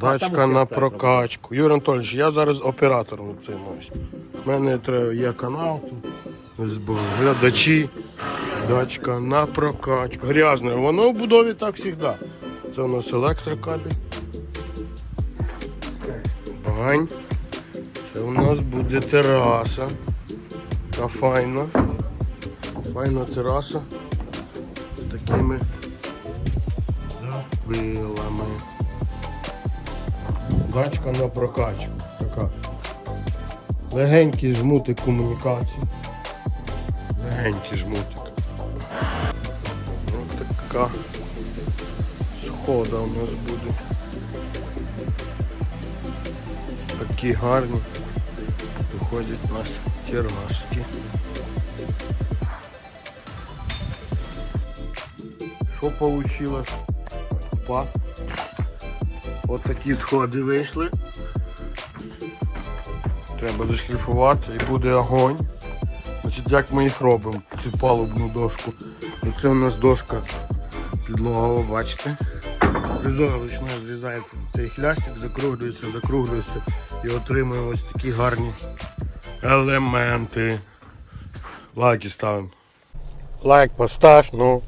Дачка на прокачку. Юрій Анатольович, я зараз оператором займаюся. У мене треба, є канал, глядачі. Дачка на прокачку. Грязне. Воно в будові так завжди. Це у нас електрокабель. Бань. Це у нас буде тераса. Така файна. Файна тераса. З такими вилами. Дачка на прокачку. Така. Легенький жмутик комунікації. Легенький жмутик. Ось така схода у нас буде. Такі гарні. Виходять у нас терраски. Що вийшло? Опа. От такі сходи вийшли. Треба зашліфувати і буде огонь. Значить, як ми їх робимо, цю палубну дошку. Оце у нас дошка підлогова, бачите. Ручною зрізається цей хлястик, закруглюється, закруглюється і отримуємо ось такі гарні елементи. Лайки ставимо. Лайк постав, ну.